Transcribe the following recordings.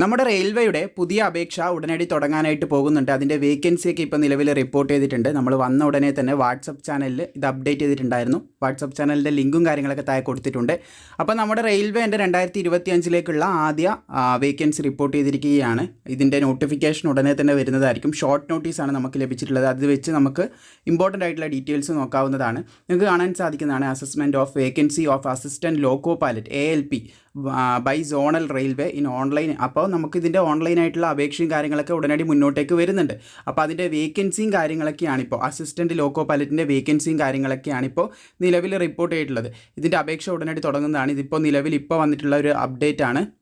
നമ്മുടെ റെയിൽവേയുടെ പുതിയ അപേക്ഷ ഉടനടി തുടങ്ങാനായിട്ട് പോകുന്നുണ്ട്. അതിന്റെ വേക്കൻസിയൊക്കെ ഇപ്പോൾ നിലവിൽ റിപ്പോർട്ട് ചെയ്തിട്ടുണ്ട്. നമ്മൾ വന്ന ഉടനെ തന്നെ വാട്സപ്പ് ചാനലിൽ ഇത് അപ്ഡേറ്റ് ചെയ്തിട്ടുണ്ടായിരുന്നു. വാട്സപ്പ് ചാനലിന്റെ ലിങ്കും കാര്യങ്ങളൊക്കെ താഴെ കൊടുത്തിട്ടുണ്ട്. അപ്പോൾ നമ്മുടെ റെയിൽവേ എന്റെ രണ്ടായിരത്തി ഇരുപത്തി അഞ്ചിലേക്കുള്ള ആദ്യ വേക്കൻസി റിപ്പോർട്ട് ചെയ്തിരിക്കുകയാണ്. ഇതിന്റെ നോട്ടിഫിക്കേഷൻ ഉടനെ തന്നെ വരുന്നതായിരിക്കും. ഷോർട്ട് നോട്ടീസാണ് നമുക്ക് ലഭിച്ചിട്ടുള്ളത്. അത് വെച്ച് നമുക്ക് ഇമ്പോർട്ടന്റ് ആയിട്ടുള്ള ഡീറ്റെയിൽസ് നോക്കാവുന്നതാണ്. നിങ്ങൾക്ക് കാണാൻ സാധിക്കുന്നതാണ് assessment of vacancy of assistant loco pilot A L P by zonal railway in online. അപ്പോൾ നമുക്ക് ഇതിന്റെ ഓൺലൈനായിട്ടുള്ള അപേക്ഷയും കാര്യങ്ങളൊക്കെ ഉടനടി മുന്നോട്ടേക്ക് വരുന്നുണ്ട്. അപ്പോൾ അതിന്റെ വേക്കൻസിയും കാര്യങ്ങളൊക്കെയാണ് ഇപ്പോൾ. അസിസ്റ്റന്റ് ലോക്കോ പൈലറ്റിന്റെ വേക്കൻസിയും കാര്യങ്ങളൊക്കെയാണ് ഇപ്പോൾ നിലവിൽ റിപ്പോർട്ട് ചെയ്തിട്ടുള്ളത്. ഇതിന്റെ അപേക്ഷ ഉടനടി തുടങ്ങുന്നതാണ്. ഇതിപ്പോൾ നിലവിൽ ഇപ്പോൾ വന്നിട്ടുള്ള ഒരു അപ്ഡേറ്റ് ആണ്.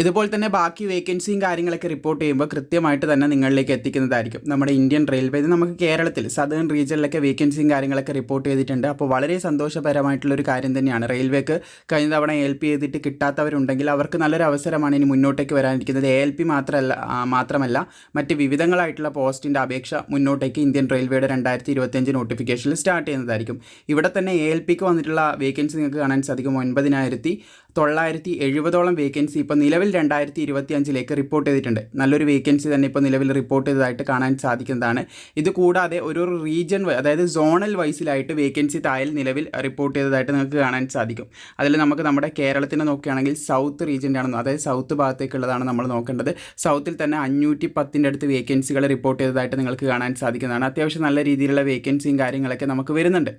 ഇതുപോലെ തന്നെ ബാക്കി വേക്കൻസിയും കാര്യങ്ങളൊക്കെ റിപ്പോർട്ട് ചെയ്യുമ്പോൾ കൃത്യമായിട്ട് തന്നെ നിങ്ങളിലേക്ക് എത്തിക്കുന്നതായിരിക്കും. നമ്മുടെ ഇന്ത്യൻ റെയിൽവേ നമുക്ക് കേരളത്തിൽ സദേൺ റീജിയനിലൊക്കെ വേക്കൻസിയും കാര്യങ്ങളൊക്കെ റിപ്പോർട്ട് ചെയ്തിട്ടുണ്ട്. അപ്പോൾ വളരെ സന്തോഷപരമായിട്ടുള്ളൊരു കാര്യം തന്നെയാണ്. റെയിൽവേക്ക് കഴിഞ്ഞ തവണ എൽ പി ചെയ്തിട്ട് കിട്ടാത്തവരുണ്ടെങ്കിൽ അവർക്ക് നല്ലൊരു അവസരമാണ് ഇനി മുന്നോട്ടേക്ക് വരാനിരിക്കുന്നത്. എ എൽ പി മാത്രമല്ല മാത്രമല്ല മറ്റ് വിവിധങ്ങളായിട്ടുള്ള പോസ്റ്റിന്റെ അപേക്ഷ മുന്നോട്ടേക്ക് ഇന്ത്യൻ റെയിൽവേയുടെ രണ്ടായിരത്തി ഇരുപത്തിയഞ്ച് നോട്ടിഫിക്കേഷനിൽ സ്റ്റാർട്ട് ചെയ്യുന്നതായിരിക്കും. ഇവിടെ തന്നെ എ എൽ പിക്ക് വന്നിട്ടുള്ള വേക്കൻസി നിങ്ങൾക്ക് കാണാൻ സാധിക്കും. ഒൻപതിനായിരത്തി തൊള്ളായിരത്തി എഴുപതോളം വേക്കൻസി ഇപ്പോൾ നിലവിൽ രണ്ടായിരത്തി ഇരുപത്തി അഞ്ചിലേക്ക് റിപ്പോർട്ട് ചെയ്തിട്ടുണ്ട്. നല്ലൊരു വേക്കൻസി തന്നെ ഇപ്പോൾ നിലവിൽ റിപ്പോർട്ട് ചെയ്തതായിട്ട് കാണാൻ സാധിക്കുന്നതാണ്. ഇത് കൂടാതെ ഒരു റീജിയൻ അതായത് സോണൽ വൈസിലായിട്ട് വേക്കൻസി തായൽ നിലവിൽ റിപ്പോർട്ട് ചെയ്തതായിട്ട് നിങ്ങൾക്ക് കാണാൻ സാധിക്കും. അതിൽ നമുക്ക് നമ്മുടെ കേരളത്തിനെ നോക്കുകയാണെങ്കിൽ സൗത്ത് റീജിയന്റെ ആണ് അതായത് സൗത്ത് ഭാഗത്തേക്കുള്ളതാണ് നമ്മൾ നോക്കേണ്ടത്. സൗത്തിൽ തന്നെ അഞ്ഞൂറ്റി പത്തിന്റെ അടുത്ത് വേക്കൻസികൾ റിപ്പോർട്ട് ചെയ്തതായിട്ട് നിങ്ങൾക്ക് കാണാൻ സാധിക്കുന്നതാണ്. അത്യാവശ്യം നല്ല രീതിയിലുള്ള വേക്കൻസിയും കാര്യങ്ങളൊക്കെ നമുക്ക് വരുന്നുണ്ട്.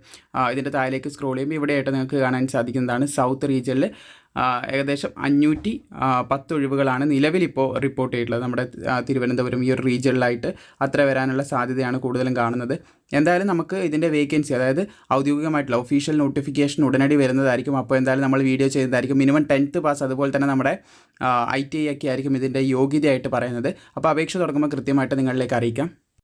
ഇതിന്റെ താഴേക്ക് സ്ക്രോൾ ചെയ്യുമ്പോൾ ഇവിടെയായിട്ട് നിങ്ങൾക്ക് കാണാൻ സാധിക്കുന്നതാണ് സൗത്ത് റീജിയനിൽ ഏകദേശം അഞ്ഞൂറ്റി പത്ത് ഒഴിവുകളാണ് നിലവിലിപ്പോൾ റിപ്പോർട്ട് ചെയ്തിട്ടുള്ളത്. നമ്മുടെ തിരുവനന്തപുരം ഈ ഒരു റീജിയണിലായിട്ട് അത്ര വരാനുള്ള സാധ്യതയാണ് കൂടുതലും കാണുന്നത്. എന്തായാലും നമുക്ക് ഇതിന്റെ വേക്കൻസി അതായത് ഔദ്യോഗികമായിട്ടുള്ള ഒഫീഷ്യൽ നോട്ടിഫിക്കേഷൻ ഉടനടി വരുന്നതായിരിക്കും. അപ്പോൾ എന്തായാലും നമ്മൾ വീഡിയോ ചെയ്യുന്നതായിരിക്കും മിനിമം ടെൻത്ത് പാസ് അതുപോലെ തന്നെ നമ്മുടെ ഐ ടി ഐ ഒക്കെ ആയിരിക്കും ഇതിന്റെ യോഗ്യതയായിട്ട് പറയുന്നത്. അപ്പോൾ അപേക്ഷ തുടങ്ങുമ്പോൾ കൃത്യമായിട്ട് നിങ്ങളിലേക്ക് അറിയിക്കാം.